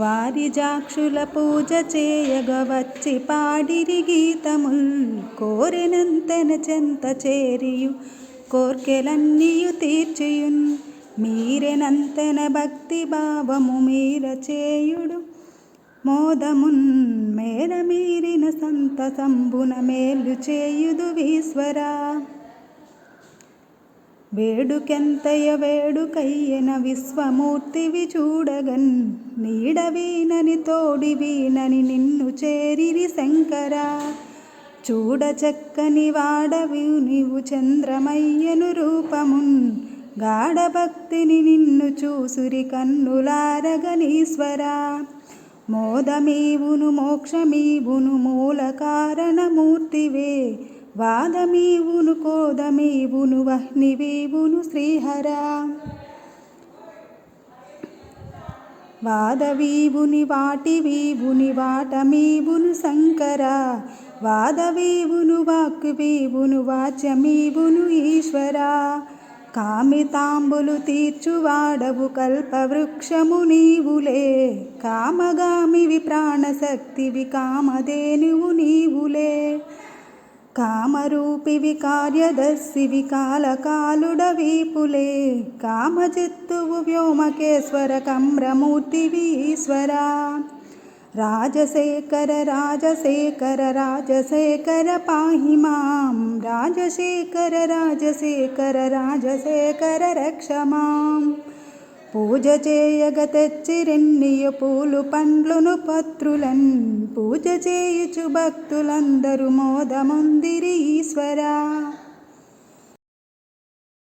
వారి జాక్షుల పూజ చేయగ వచ్చి పాడిరి గీతముల్. కోరినంతెన చెంత చేరియు కోర్కెలన్నీయు తీర్చియున్. మీరెనంతెన భక్తి భావము మీర చేయుడు. మోదమున్ మేర మీరిన సంతసంబున మేలు చేయుదు ఈశ్వరా. వేడుకెంతయ వేడుకయ్యన విశ్వమూర్తివి చూడగన్. నీడవీనని తోడివీనని నిన్ను చేరిరి శంకరా. చూడ చక్కని వాడవి నీవు చంద్రమయ్యను రూపమున్. గాఢ భక్తిని నిన్ను చూసురి కన్నులారగనీశ్వరా మోదమీవును మోక్షమీవును మూల కారణమూర్తివే. వాదమీవును కోదమీవును వహ్నివీవును శ్రీహర. వాదవీవుని వాటివీవుని వాటమీవును శంకర. వాదవీవును వాక్కువీవును వాచ్యమీవును ఈశ్వర. కామితాంబులు తీర్చువాడవు కల్పవృక్షము నీవులే. కామగామివి ప్రాణశక్తివి కామధేనువు నీవులే. కామరూపివి కార్యదర్శివి కాలకాలుడవీపులే కామచిత్తువు వ్యోమకేశ్వర కమ్రమూర్తివి ఈశ్వరా రాజశేఖర రాజశేఖర రాజశేఖర పాహి మాం రాజశేఖర రాజశేఖర రాజశేఖర రక్ష మాం పూజ చేయగ తెచ్చిరెన్నియ పూలు పండ్లును పత్రులన్. పూజ చేయుచు భక్తులందరూ మోదముందిరి ఈశ్వరా